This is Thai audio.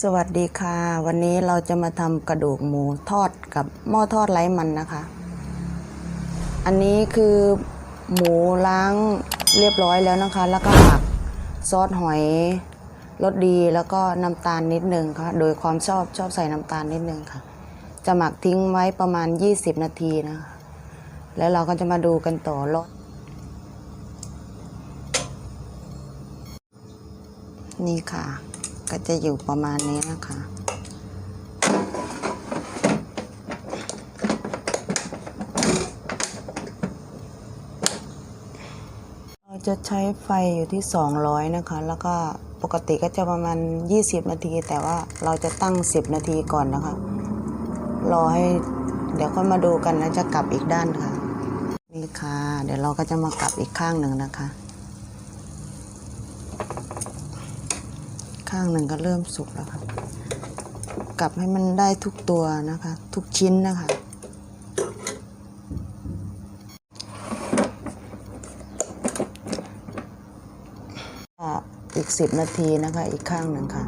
สวัสดีค่ะ วันนี้เราจะมาทำกระดูกหมูทอดกับหม้อทอดไร้มันนะคะ อันนี้คือหมูล้างเรียบร้อยแล้วนะคะ แล้วก็หมักซอสหอยรสดีแล้วก็น้ำตาลนิดนึงค่ะ โดยความชอบชอบใส่น้ำตาลนิดนึงค่ะ จะหมักทิ้งไว้ประมาณ 20 นาทีนะคะแล้วเราก็จะมาดูกันต่อรสนี่ค่ะ ก็จะอยู่ประมาณนี้นะคะ เราจะใช้ไฟอยู่ที่ 200 นะคะ แล้วก็ปกติก็จะประมาณ 20 นาที แต่ว่าเราจะตั้ง 10 นาทีก่อนนะคะ รอให้เดี๋ยวก็มาดูกันแล้วจะกลับอีกด้านค่ะ นี่ค่ะ เดี๋ยวเราก็จะมากลับอีกข้างหนึ่งนะคะ ข้างหนึ่งก็เริ่มสุกแล้วค่ะ กลับให้มันได้ทุกตัวนะคะ ทุกชิ้นนะคะ อีกสิบนาทีนะคะ อีกข้างหนึ่งค่ะ